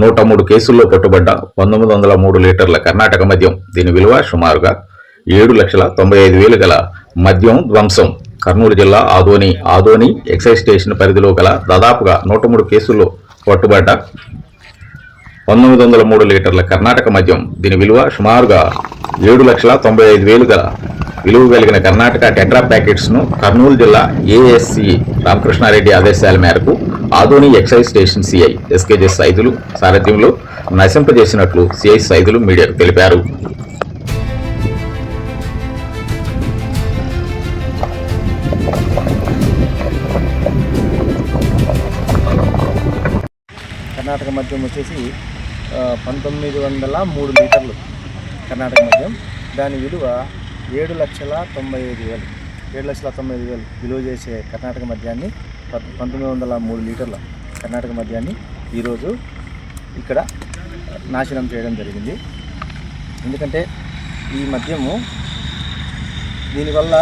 నూట మూడు కేసుల్లో పట్టుబడ్డ పంతొమ్మిది వందల మూడు లీటర్ల కర్ణాటక మద్యం. దీని విలువ సుమారుగా ఏడు లక్షల తొంభై ఐదు వేలు గల మద్యం ధ్వంసం. కర్నూలు జిల్లా ఆదోని ఆదోని ఎక్సైజ్ స్టేషన్ పరిధిలో గల దాదాపుగా నూట మూడు కేసుల్లో పట్టుబడ్డ పంతొమ్మిది వందల మూడు లీటర్ల కర్ణాటక మద్యం. దీని విలువ సుమారుగా ఏడు లక్షల తొంభై ఐదు వేలు గల విలువ కలిగిన కర్ణాటక టెట్రా ప్యాకెట్స్ను కర్నూలు జిల్లా ఏఎస్సి రామకృష్ణారెడ్డి ఆదేశాల మేరకు Adoni excise station CI SKJ Saidulu సారథ్యంలో నశింపజేసినట్లు సిఐ సైదులు మీడియాకు తెలిపారు. కర్ణాటక మద్యం వచ్చేసి పంతొమ్మిది వందల మూడు లీటర్లు కర్ణాటక మద్యం. దాని విలువ ఏడు లక్షల తొంభై ఐదు వేలు. ఏడు లక్షల తొంభై ఐదు వేలు విలువ చేసే కర్ణాటక మద్యాన్ని పంతొమ్మిది వందల మూడు లీటర్ల కర్ణాటక మద్యాన్ని ఈరోజు ఇక్కడ నాశనం చేయడం జరిగింది. ఎందుకంటే ఈ మద్యము దీనివల్ల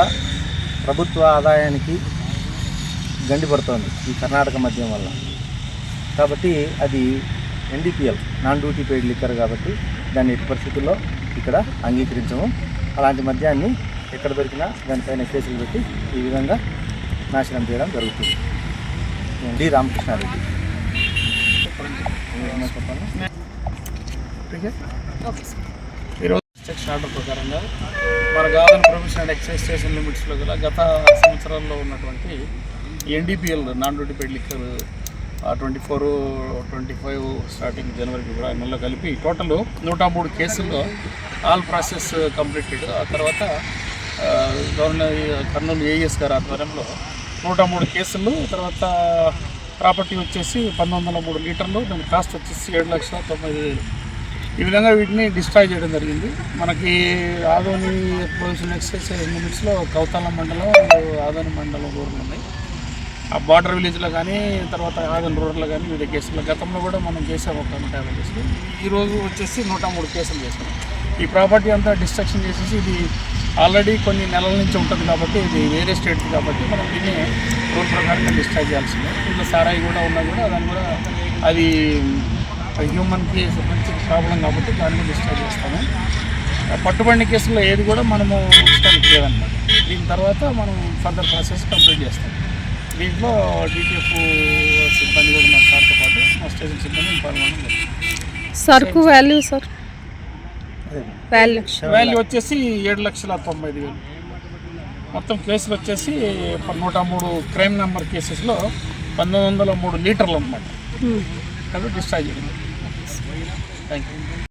ప్రభుత్వ ఆదాయానికి గండి పడుతోంది ఈ కర్ణాటక మద్యం వల్ల. కాబట్టి అది NDPL non duty paid liquor కాబట్టి దాన్ని ఎట్టి పరిస్థితుల్లో ఇక్కడ అంగీకరించము. అలాంటి మద్యాన్ని ఎక్కడ దొరికినా దానిపైన కేసులు పెట్టి ఈ విధంగా నాశనం చేయడం జరుగుతుంది. డి రామకృష్ణారెడ్డి? ఈరోజు సెక్షన్ ఆర్డర్ ప్రకారంగా మన గాదన్ ప్రొఫెషన్ అండ్ ఎక్సైజ్ స్టేషన్ లిమిట్స్లో గల గత సంవత్సరాల్లో ఉన్నటువంటి NDPL non duty paid liquor twenty four twenty five starting జనవరి ఫిబ్రవరి నెలలో కలిపి టోటల్ నూట మూడు కేసుల్లో ఆల్ ప్రాసెస్ కంప్లీటెడ్. ఆ తర్వాత గవర్నర్ కర్నూలు ఏఎస్ గారి ఆధ్వర్యంలో నూట మూడు కేసులు తర్వాత ప్రాపర్టీ వచ్చేసి పంతొమ్మిది వందల మూడు లీటర్లు దాని కాస్ట్ వచ్చేసి ఏడు లక్షల తొంభై ఐదు వేలు. ఈ విధంగా వీటిని డిస్ట్రాయ్ చేయడం జరిగింది. మనకి ఆదోని ప్రొవిజన్ ఎక్సైజ్ లిమిట్స్లో కౌతాల మండలం ఆదోని మండలం రూరల్ ఉన్నాయి. ఆ బార్డర్ విలేజ్లో కానీ తర్వాత ఆదోని రూరల్లో కానీ వివిధ కేసులు. గతంలో కూడా మనం చేసాం ఒక నూట యాభై కేసులు. ఈరోజు వచ్చేసి నూట మూడు కేసులు చేసాం. ఈ ప్రాపర్టీ అంతా డిస్ట్రక్షన్ చేసేసి ఇది ఆల్రెడీ కొన్ని నెలల నుంచి ఉంటుంది కాబట్టి ఇది వేరే స్టేట్ కాబట్టి మనం దీన్ని రూల్ ప్రకారంగా డిశ్చార్జ్ చేయాల్సిందే. ఇంట్లో సారాయి కూడా ఉన్నా కూడా దాన్ని కూడా అది హ్యూమన్కి మంచి ప్రాబ్లం కాబట్టి దాన్ని డిశ్చార్జ్ చేస్తాము. పట్టుబడిన కేసులో ఏది కూడా మనము ఇష్టానికి లేదన్నమాట దీని తర్వాత మనం ఫర్దర్ ప్రాసెస్ కంప్లీట్ చేస్తాం. దీంట్లో డిటిఎఫ్ సిబ్బంది కూడా మా సార్తో పాటు మా స్టేషన్ సిబ్బంది పాల్గొనడం జరిగింది. సరుకు వాల్యూ సార్ వాల్యూ వాల్యూ వచ్చేసి ఏడు లక్షల తొంభై ఐదు వేలు. మొత్తం కేసులు వచ్చేసి నూట మూడు క్రైమ్ నెంబర్ కేసెస్లో పంతొమ్మిది వందల మూడు లీటర్లు అనమాట కాబట్టి డిశ్చార్జ్ థ్యాంక్ యూ